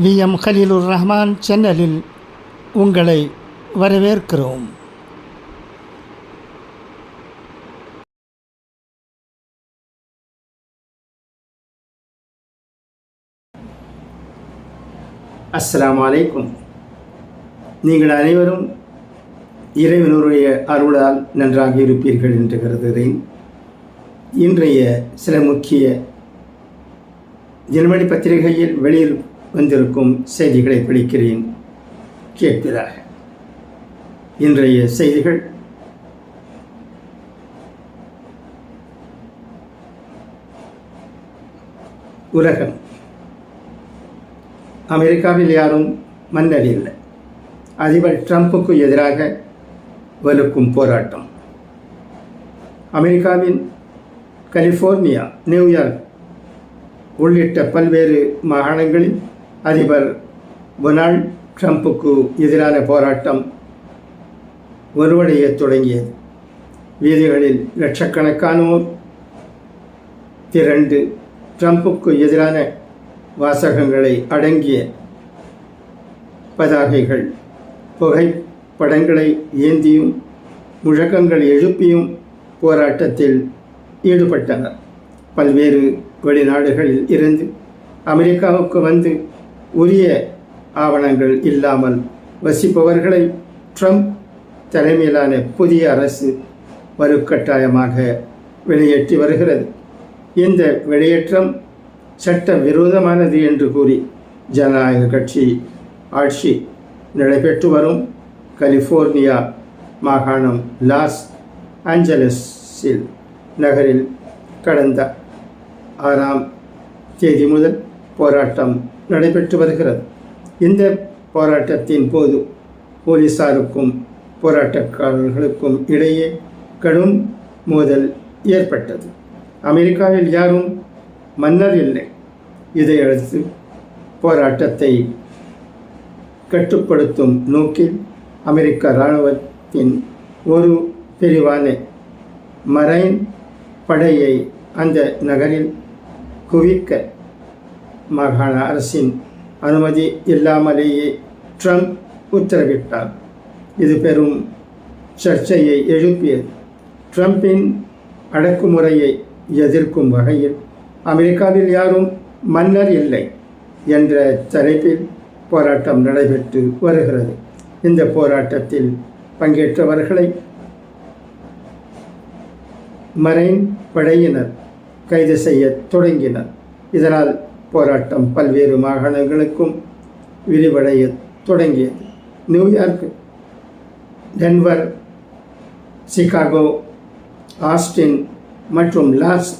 We. M. Haleelur Rahman சேனலில் உங்களை வரவேற்கிறோம். அஸ்லாம் அலைக்கும். நீங்கள் அனைவரும் இறைவனுடைய அருளால் நன்றாக இருப்பீர்கள் என்று கருதுகிறேன். இன்றைய சில முக்கிய ஜெர்மனி பத்திரிகையில் வெளியில் வந்திருக்கும் செய்திகளை படிக்கிறேன். கேட்கிறார். இன்றைய செய்திகள். உலகம். அமெரிக்காவில் யாரும் மன்னர் இல்லை. அதிபர் ட்ரம்ப்புக்கு எதிராக வலுக்கும் போராட்டம். அமெரிக்காவின் கலிஃபோர்னியா நியூயார்க் உள்ளிட்ட பல்வேறு மாகாணங்களில் அதிபர் டொனால்ட் ட்ரம்ப்புக்கு எதிரான போராட்டம் வருவடைய தொடங்கியது. வீதிகளில் லட்சக்கணக்கானோர் திரண்டு ட்ரம்ப்புக்கு எதிரான வாசகங்களை அடங்கிய பதாகைகள் புகைப்படங்களை ஏந்தியும் முழக்கங்கள் எழுப்பியும் போராட்டத்தில் ஈடுபட்டனர். பல்வேறு வெளிநாடுகளில் இருந்து அமெரிக்காவுக்கு வந்து உரிய ஆவணங்கள் இல்லாமல் வசிப்பவர்களை ட்ரம்ப் தலைமையிலான புதிய அரசு வலுக்கட்டாயமாக வெளியேற்றி வருகிறது. இந்த வெளியேற்றம் சட்ட விரோதமானது என்று கூறி ஜனநாயக கட்சி ஆட்சி நடைபெற்று வரும். கலிஃபோர்னியா மாகாணம் லாஸ் ஆஞ்சலஸில் நகரில் கடந்த ஆறாம் தேதி முதல் போராட்டம் நடைபெற்று வருகிறது. இந்த போராட்டத்தின் போது போலீசாருக்கும் போராட்டக்காரர்களுக்கும் இடையே கடும் மோதல் ஏற்பட்டது. அமெரிக்காவில் யாரும் மன்னர் இல்லை. இதையடுத்து போராட்டத்தை கட்டுப்படுத்தும் நோக்கில் அமெரிக்க இராணுவத்தின் ஒரு பிரிவான மரைன் படையை அந்த நகரில் குவிக்க மாகாண அரசின் அனுமதி இல்லாமலேயே ட்ரம்ப் உத்தரவிட்டார். இது பெரும் சர்ச்சையை எழுப்பியது. ட்ரம்பின் அடக்குமுறையை எதிர்க்கும் வகையில் அமெரிக்காவில் யாரும் மன்னர் இல்லை என்ற தலைப்பில் போராட்டம் நடைபெற்று வருகிறது. இந்த போராட்டத்தில் பங்கேற்றவர்களை மரைன் படையினர் கைது செய்ய தொடங்கினர். இதனால் போராட்டம் பல்வேறு மாகாணங்களுக்கும் விரிவடைய தொடங்கியது. New York Denver Chicago Austin மற்றும் லாஸ்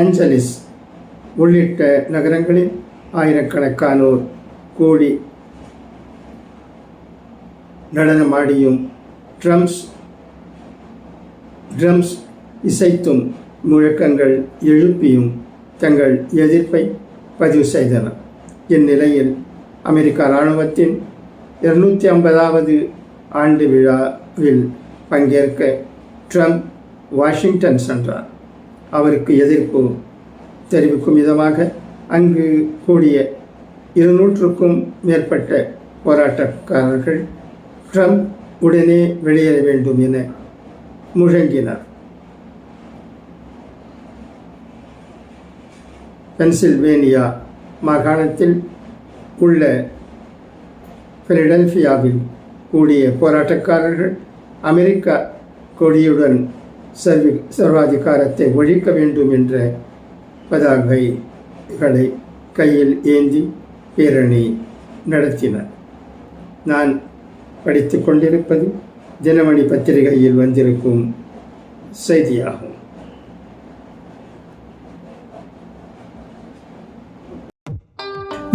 ஆஞ்சலிஸ் உள்ளிட்ட நகரங்களில் ஆயிரக்கணக்கானோர் கூடி நடனமாடியும் ட்ரம்ஸ் ட்ரம்ஸ் இசைத்தும் முழக்கங்கள் எழுப்பியும் தங்கள் எதிர்ப்பை பதிவு செய்தனர் இந்நிலையில் அமெரிக்க இராணுவத்தின் இருநூற்றி ஐம்பதாவது ஆண்டு விழாவில் பங்கேற்க ட்ரம்ப் வாஷிங்டன் சென்றார். அவருக்கு எதிர்ப்பு தெரிவிக்கும் விதமாக அங்கு கூடிய இருநூற்றுக்கும் மேற்பட்ட போராட்டக்காரர்கள் ட்ரம்ப் உடனே வெளியேற வேண்டும் என முழங்கினார். பென்சில்வேனியா மாகாணத்தில் உள்ள பிலடெல்ஃபியாவில் கூடிய போராட்டக்காரர்கள் அமெரிக்கா கொடியுடன் சர்வி சர்வாதிகாரத்தை ஒழிக்க வேண்டும் என்ற பதாகைகளை கையில் ஏந்தி பேரணி நடத்தினர். நான் படித்து கொண்டிருப்பது தினமணி பத்திரிகையில் வந்திருக்கும் செய்தியாகும்.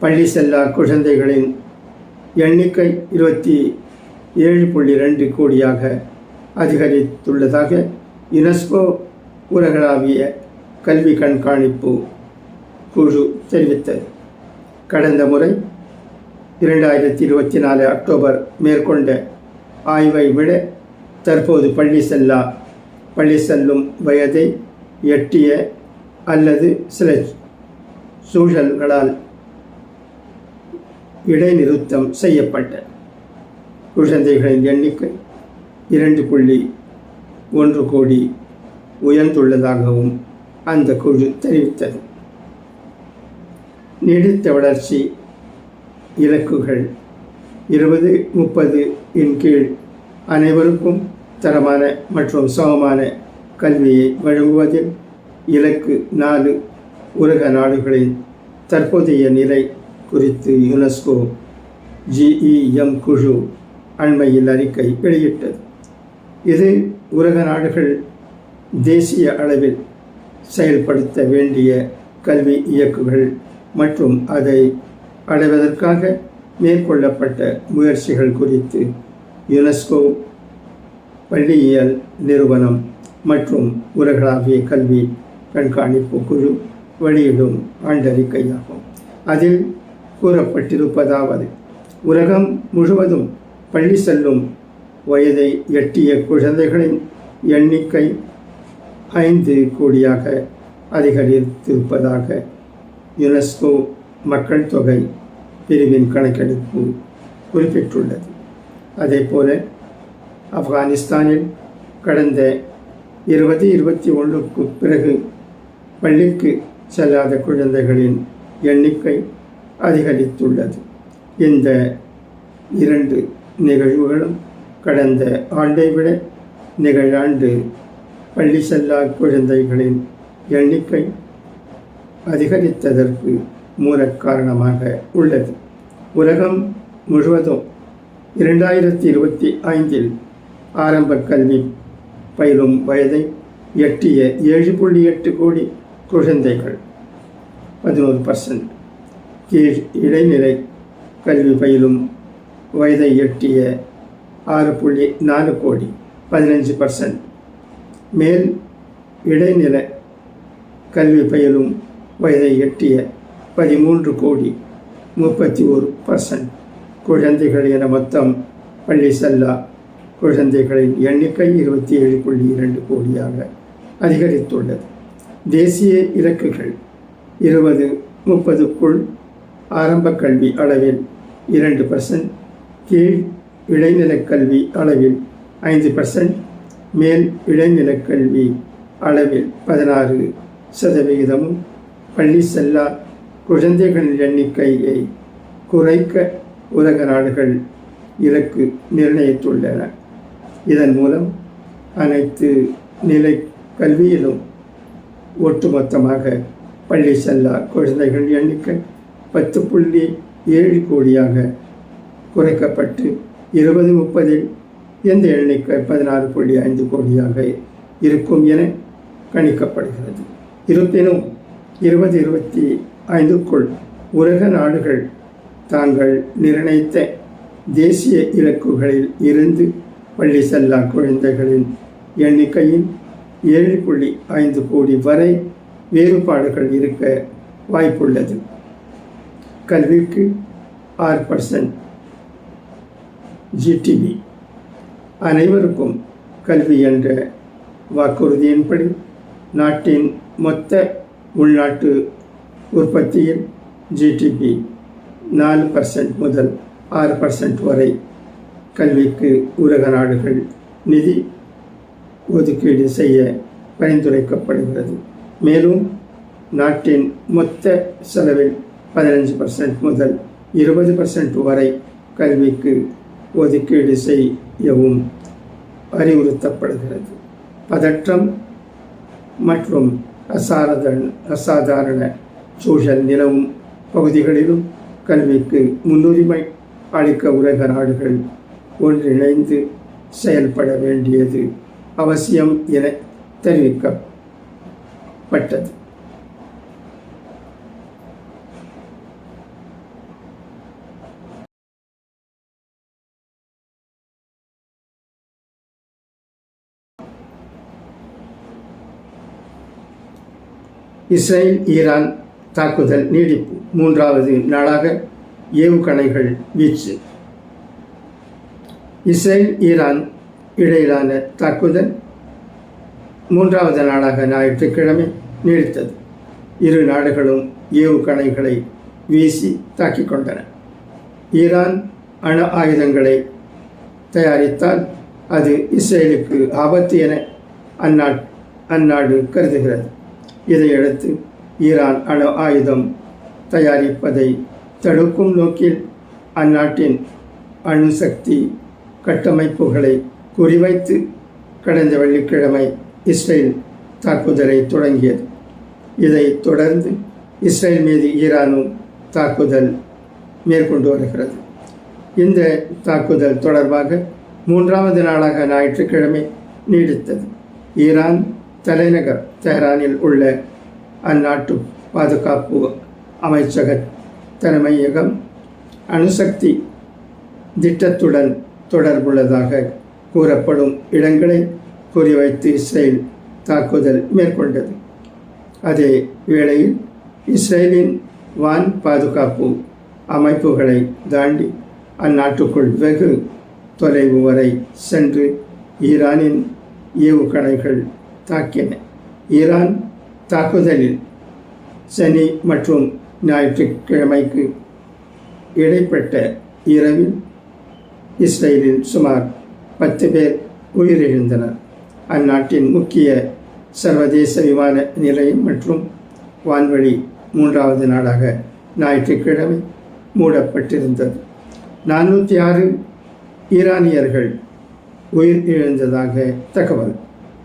பள்ளி செல்லா குழந்தைகளின் எண்ணிக்கை இருபத்தி ஏழு புள்ளி ரெண்டு கோடியாக அதிகரித்துள்ளதாக யுனெஸ்கோ உலகளாவிய கல்வி கண்காணிப்பு குழு தெரிவித்தது. கடந்த முறை இரண்டாயிரத்தி இருபத்தி நாலு அக்டோபர் மேற்கொண்ட ஆய்வை விட தற்போது பள்ளி செல்லா பள்ளி செல்லும் வயதை எட்டிய அல்லது சில சூழல்களால் இடைநிறுத்தம் செய்யப்பட்ட. குழந்தைகளின் எண்ணிக்கை இரண்டு புள்ளி ஒன்று கோடி உயர்ந்துள்ளதாகவும் அந்த குழு தெரிவித்தது. நீடித்த வளர்ச்சி இலக்குகள் இருபது முப்பது இன் கீழ் அனைவருக்கும் தரமான மற்றும் சமமான கல்வியை வழங்குவதில் இலக்கு நாலு உலக நாடுகளின் தற்போதைய நிலை குறித்து யுனெஸ்கோ ஜிஇஎம் குழு அண்மையில் அறிக்கை வெளியிட்டது. இது உலக நாடுகள் தேசிய அளவில் செயல்படுத்த வேண்டிய கல்வி இயக்குகள் மற்றும் அதை அடைவதற்காக மேற்கொள்ளப்பட்ட முயற்சிகள் குறித்து யுனெஸ்கோ பள்ளியியல் நிறுவனம் மற்றும் உலகளாவிய கல்வி கண்காணிப்பு குழு வெளியிடும் ஆண்டறிக்கையாகும். அதில் கூறப்பட்டிருப்பதாவது. உலகம் முழுவதும் பள்ளி செல்லும் வயதை எட்டிய குழந்தைகளின் எண்ணிக்கை ஐந்து கோடியாக அதிகரித்திருப்பதாக யுனெஸ்கோ மக்கள் தொகை பிரிவின் கணக்கெடுப்பு குறிப்பிட்டுள்ளது. அதேபோல ஆப்கானிஸ்தானில் கடந்த இருபது இருபத்தி ஒன்றுக்கு பிறகு பள்ளிக்கு செல்லாத குழந்தைகளின் எண்ணிக்கை அதிகரித்துள்ளது. இந்த இரண்டு நிகழ்வுகளும் கடந்த ஆண்டை விட நிகழாண்டு பள்ளி செல்லா குழந்தைகளின் எண்ணிக்கை அதிகரித்ததற்கு மூல காரணமாக உள்ளது. உலகம் முழுவதும் இரண்டாயிரத்தி இருபத்தி ஐந்தில் ஆரம்ப கல்வி பயிலும் வயதை எட்டிய ஏழு புள்ளி எட்டு கோடி குழந்தைகள் பதினோரு பர்சன்ட் கீழ் இடைநிலை கல்வி பயிலும் வயதை எட்டிய ஆறு புள்ளி நாலு கோடி பதினஞ்சு பர்சன்ட். மேல் இடைநிலை கல்வி பயிலும் வயதை எட்டிய பதிமூன்று கோடி முப்பத்தி ஒரு பர்சன்ட். குழந்தைகள் என மொத்தம் பள்ளி செல்லா குழந்தைகளின் எண்ணிக்கை இருபத்தி ஏழு புள்ளி இரண்டு கோடியாக அதிகரித்துள்ளது. தேசிய இலக்குகள் இருபது முப்பதுக்குள் ஆரம்ப கல்வி அளவில் இரண்டு பர்சன்ட் கீழ் இடைநிலைக் கல்வி அளவில் ஐந்து பர்சன்ட் மேல் இடைநிலைக் கல்வி அளவில் பதினாறு சதவிகிதமும் பள்ளி செல்லா குழந்தைகளின் எண்ணிக்கையை குறைக்க உலக நாடுகள் இலக்கு நிர்ணயித்துள்ளன. இதன் மூலம் அனைத்து நிலை கல்வியிலும் ஒட்டுமொத்தமாக பள்ளி செல்லா குழந்தைகள் எண்ணிக்கை பத்து புள்ளி ஏழு கோடியாக குறைக்கப்பட்டு இருபது முப்பதில் இந்த எண்ணிக்கை பதினாறு புள்ளி ஐந்து கோடியாக இருக்கும் என கணிக்கப்படுகிறது. இருப்பினும் இருபது இருபத்தி ஐந்துக்குள் உலக நாடுகள் தாங்கள் நிர்ணயித்த தேசிய இலக்குகளில் இருந்து பள்ளி செல்லா குழந்தைகளின் எண்ணிக்கையில் ஏழு புள்ளி ஐந்து கோடி வரை வேறுபாடுகள் இருக்க வாய்ப்புள்ளது. கல்விக்கு ஆறு பர்சன்ட் ஜிடிபி அனைவருக்கும் கல்வி என்ற வாக்குறுதியின்படி நாட்டின் மொத்த உள்நாட்டு உற்பத்தியில் ஜிடிபி நாலு பர்சன்ட் முதல் ஆறு பர்சன்ட் வரை கல்விக்கு உலக நாடுகள் நிதி ஒதுக்கீடு செய்ய பரிந்துரைக்கப்படுகிறது. மேலும் நாட்டின் மொத்த செலவில் பதினஞ்சு பர்சன்ட் முதல் இருபது பர்சன்ட் வரை கல்விக்கு ஒதுக்கீடு செய்யவும் அறிவுறுத்தப்படுகிறது. பதற்றம் மற்றும் அசாரதன் அசாதாரண சூழல் நிலவும் பகுதிகளிலும் கல்விக்கு முன்னுரிமை அளிக்க உலக நாடுகள் ஒன்றிணைந்து செயல்பட வேண்டியது அவசியம் என தெரிவிக்கப்பட்டது. இஸ்ரேல் ஈரான் தாக்குதல் நீடிப்பு. மூன்றாவது நாளாக ஏவுகணைகள் வீச்சு. இஸ்ரேல் ஈரான் இடையிலான தாக்குதல் மூன்றாவது நாளாக ஞாயிற்றுக்கிழமை நீடித்தது. இரு நாடுகளும் ஏவுகணைகளை வீசி தாக்கிக் கொண்டன. ஈரான் அணு ஆயுதங்களை தயாரித்தால் அது இஸ்ரேலுக்கு ஆபத்து என அந்நாட் அந்நாடு கருதுகிறது. இதையடுத்து ஈரான் அணு ஆயுதம் தயாரிப்பதை தடுக்கும் நோக்கில் அந்நாட்டின் அணுசக்தி கட்டமைப்புகளை குறிவைத்து கடந்த வெள்ளிக்கிழமை இஸ்ரேல் தாக்குதலை தொடங்கியது. இதைத் தொடர்ந்து இஸ்ரேல் மீது ஈரானும் தாக்குதல் மேற்கொண்டு வருகிறது. இந்த தாக்குதல் தொடர்பாக மூன்றாவது நாளாக ஞாயிற்றுக்கிழமை நீடித்தது. ஈரான் தலைநகர் தெஹ்ரானில் உள்ள அந்நாட்டு பாதுகாப்பு அமைச்சக தலைமையகம் அணுசக்தி திட்டத்துடன் தொடர்புள்ளதாக கூறப்படும் இடங்களை குறிவைத்து இஸ்ரேல் தாக்குதல் மேற்கொண்டது. அதே வேளையில் இஸ்ரேலின் வான் பாதுகாப்பு அமைப்புகளை தாண்டி அந்நாட்டுக்குள் வெகு தொலைவு வரை சென்று ஈரானின் ஏவுகணைகள் தாக்கின ஈரான் தாக்குதலில் சனி மற்றும் ஞாயிற்றுக்கிழமைக்கு இடைப்பட்ட இரவில் இஸ்ரேலில் சுமார் பத்து பேர் உயிரிழந்தனர். அந்நாட்டின் முக்கிய சர்வதேச விமான நிலையம் மற்றும் வான்வழி மூன்றாவது நாளாக ஞாயிற்றுக்கிழமை மூடப்பட்டிருந்தது. நானூற்றி ஆறு ஈரானியர்கள் உயிர் இழந்ததாக தகவல்.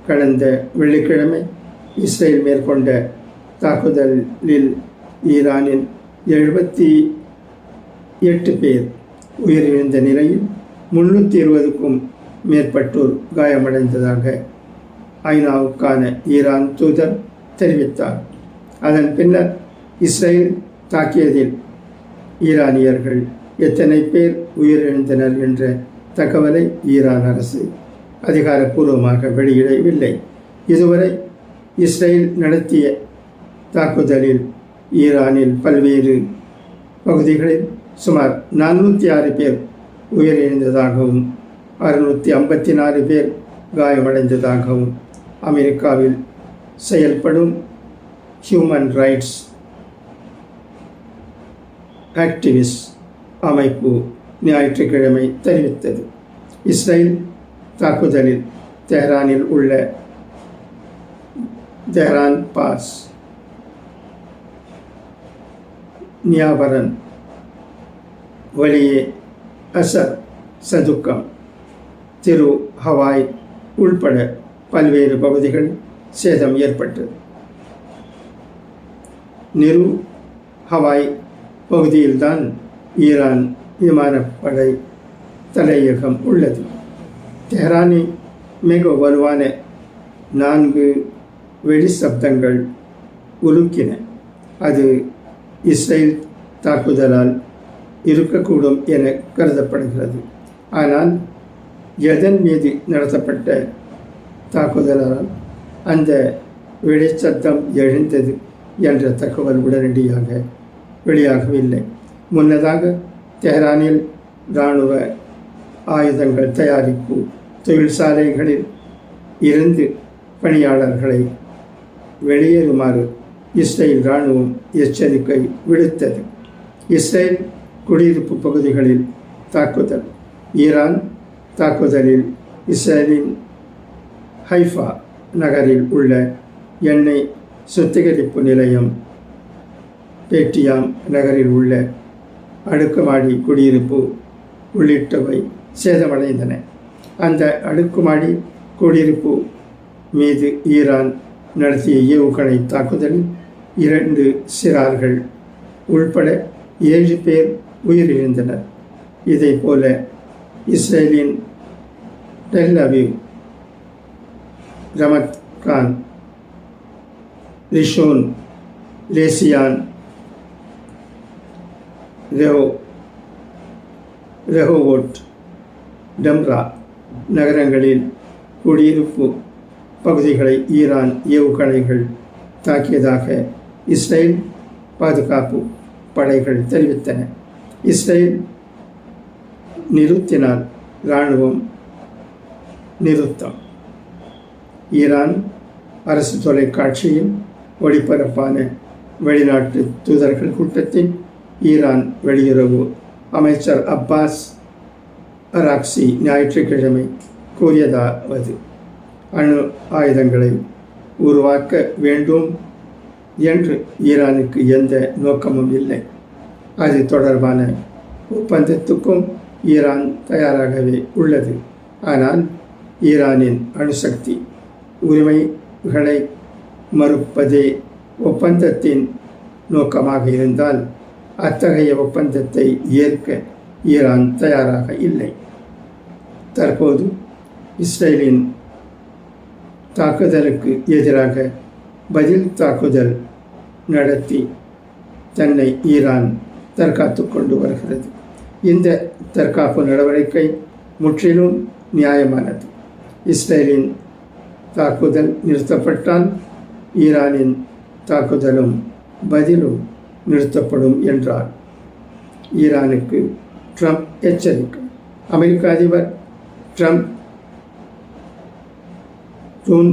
கடந்த வெள்ளிக்கிழமை இஸ்ரேல் மேற்கொண்ட தாக்குதலில் ஈரானின் எழுபத்தி எட்டு பேர் உயிரிழந்த நிலையில் முன்னூற்றி இருபதுக்கும் மேற்பட்டோர் காயமடைந்ததாக ஐநாவுக்கான ஈரான் தூதர் தெரிவித்தார். அதன் பின்னர் இஸ்ரேல் தாக்கியதில் ஈரானியர்கள் எத்தனை பேர் உயிரிழந்தனர் என்ற தகவலை ஈரான் அரசு அதிகாரப்பூர்வமாக வெளியிடவில்லை. இதுவரை இஸ்ரேல் நடத்திய தாக்குதலில் ஈரானில் பல்வேறு பகுதிகளில் சுமார் நானூற்றி ஆறு பேர் உயிரிழந்ததாகவும் அறுநூற்றி ஐம்பத்தி நாலு பேர் காயமடைந்ததாகவும் அமெரிக்காவில் செயல்படும் ஹியூமன் ரைட்ஸ் ஆக்டிவிஸ்ட் அமைப்பு ஞாயிற்றுக்கிழமை தெரிவித்தது. இஸ்ரேல் தாக்குதலில் தெஹ்ரானில் உள்ள தெஹ்ரான் பாஸ் நியாபரன் வழியே அசர் சதுக்கம் திரு ஹவாய் உள்பட பல்வேறு பகுதிகள் சேதம் ஏற்பட்டது. நிரு ஹவாய் பகுதியில்தான் ஈரான் விமானப்படை தலையகம் உள்ளது. தெஹ்ரானி மிக வலுவான நான்கு வெடி சப்தங்கள் உருக்கின அது இஸ்ரேல் தாக்குதலால் இருக்கக்கூடும் என கருதப்படுகிறது. ஆனால் எதன் மீது நடத்தப்பட்ட தாக்குதலால் அந்த வெடிச்சத்தம் எழுந்தது என்ற தகவல் உடனடியாக வெளியாகவில்லை. முன்னதாக தெஹ்ரானில் இராணுவ ஆயுதங்கள் தயாரிப்பு தொழிற்சாலைகளில் இருந்து பணியாளர்களை வெளியேறுமாறு இஸ்ரேல் இராணுவம் எச்சரிக்கை விடுத்தது. இஸ்ரேல் குடியிருப்பு பகுதிகளில் தாக்குதல் ஈரான் தாக்குதலில் இஸ்ரேலின் ஹைஃபா நகரில் உள்ள எண்ணெய் சுத்திகரிப்பு நிலையம் பேட்டியாம் நகரில் உள்ள அடுக்குமாடி குடியிருப்பு உள்ளிட்டவை சேதமடைந்தன. அந்த அடுக்குமாடி குடியிருப்பு மீது ஈரான் நடத்திய ஏவுகணை தாக்குதலில் இரண்டு சிறார்கள் உள்பட ஏழு பேர் உயிரிழந்தனர். இதைப்போல இஸ்ரேலின் Tel Ramat Gan Rishon LeZion ரெஹோ Rehovot Tamra நகரங்களில் குடியிருப்பு பகுதிகளை ஈரான் ஏவுகணைகள் தாக்கியதாக இஸ்ரேல் பாதுகாப்பு படைகள் தெரிவித்தன. இஸ்ரேல் நிறுத்தினால் இராணுவம் நிறுத்தம். ஈரான் அரசு தொலைக்காட்சியில் ஒளிபரப்பான வெளிநாட்டு தூதர்கள் கூட்டத்தில் ஈரான் வெளியுறவு அமைச்சர் அப்பாஸ் ராக்சி ஞாயிற்றுக்கிழமை கூறியதாவது. அணு ஆயுதங்களை உருவாக்க வேண்டும் என்று ஈரானுக்கு எந்த நோக்கமும் இல்லை. அது தொடர்பான ஒப்பந்தத்துக்கும் ஈரான் தயாராகவே உள்ளது. ஆனால் ஈரானின் அணுசக்தி உரிமைகளை மறுப்பதே ஒப்பந்தத்தின் நோக்கமாக இருந்தால் அத்தகைய ஒப்பந்தத்தை ஏற்க ஈரான் தயாராக இல்லை. தற்போது இஸ்ரேலின் தாக்குதலுக்கு எதிராக பதில் தாக்குதல் நடத்தி தன்னை ஈரான் தற்காத்து கொண்டு வருகிறது. இந்த தற்காப்பு நடவடிக்கை முற்றிலும் நியாயமானது. இஸ்ரேலின் தாக்குதல் நிறுத்தப்பட்டால் ஈரானின் தாக்குதலும் பதிலும் நிறுத்தப்படும் என்றார். ஈரானுக்கு ட்ரம்ப் எச்சரிக்கை. அமெரிக்க அதிபர் ட்ரம்ப் ஜூன்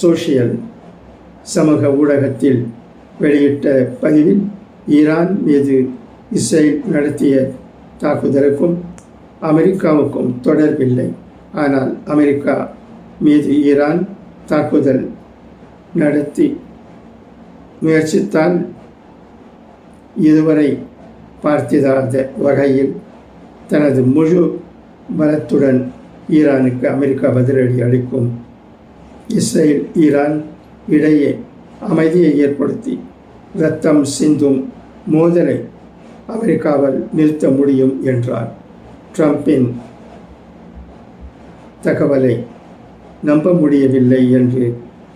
சோஷியல் சமூக ஊடகத்தில் வெளியிட்ட பதிவில் ஈரான் மீது இஸ்ரேல் நடத்திய தாக்குதலுக்கும் அமெரிக்காவுக்கும் தொடர்பில்லை. ஆனால் அமெரிக்கா மீது ஈரான் தாக்குதல் நடத்தி முயற்சித்தால் இதுவரை பார்த்திராத வகையில் தனது முழு பலத்துடன் ஈரானுக்கு அமெரிக்கா பதிலடி அளிக்கும் இஸ்ரேல் ஈரான் இடையே அமைதியை ஏற்படுத்தி இரத்தம் சிந்தும் மோதலை அமெரிக்காவால் நிறுத்த முடியும் என்றார். ட்ரம்பின் தகவலை நம்ப முடியவில்லை என்று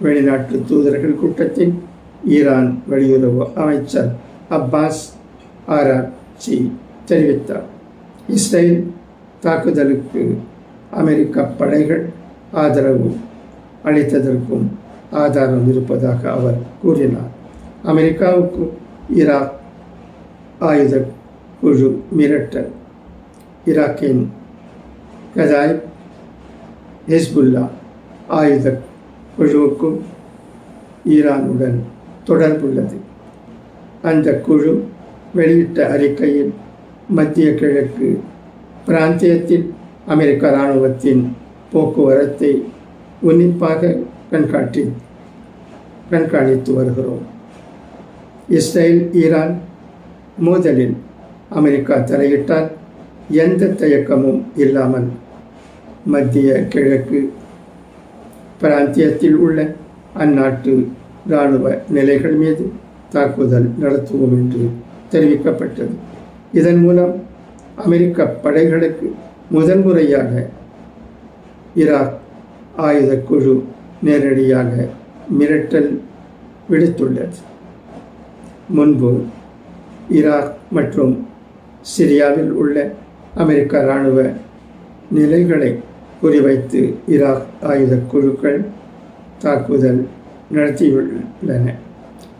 வெளிநாட்டு தூதர்கள் கூட்டத்தில் ஈரான் வெளியுறவு அமைச்சர் அப்பாஸ் ஆராக்சி தெரிவித்தார். இஸ்ரேல் தாக்குதலுக்கு அமெரிக்க படைகள் ஆதரவு அளித்ததற்கும் ஆதாரம் இருப்பதாக அவர் கூறினார். அமெரிக்காவுக்கு ஈராக் ஆயுத குழு மிரட்டல். ஈராக்கின் கதாய் ஹிஸ்புல்லா ஆயுத குழுவுக்கும் ஈரானுடன் தொடர்புள்ளது. அந்த குழு வெளியிட்ட அறிக்கையில் மத்திய கிழக்கு பிராந்தியத்தில் அமெரிக்க இராணுவத்தின் போக்குவரத்தை உன்னிப்பாக கண்காட்டி கண்காணித்து வருகிறோம். இஸ்ரேல் ஈரான் மோதலில் அமெரிக்கா தலையிட்டால் எந்த தயக்கமும் இல்லாமல் மத்திய கிழக்கு பிராந்தியத்தில் உள்ள அந்நாட்டு இராணுவ நிலைகள் மீது தாக்குதல் நடத்துவோம் என்று தெரிவிக்கப்பட்டது. இதன் மூலம் அமெரிக்க படைகளுக்கு முதன்முறையாக ஈராக் ஆயுத குழு நேரடியாக மிரட்டல் விடுத்துள்ளது. முன்பு ஈராக் மற்றும் சிரியாவில் உள்ள அமெரிக்க இராணுவ நிலைகளை குறிவைத்து ஈராக் ஆயுத குழுக்கள் தாக்குதல் நடத்தியுள்ளன.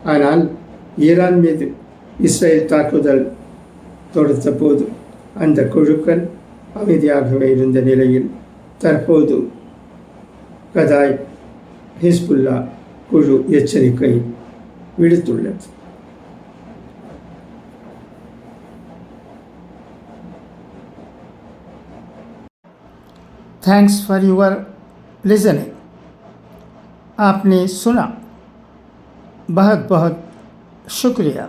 ஆனால் ஈரான் மீது இஸ்ரேல் தாக்குதல் தொடுத்த போது அந்த குழுக்கள் அமைதியாகவே இருந்த நிலையில் தற்போது கதாய் ஹிஸ்புல்லா குழு எச்சரிக்கை விடுத்துள்ளது थैंक्स फॉर योर लिसनिंग आपने सुना बहुत बहुत शुक्रिया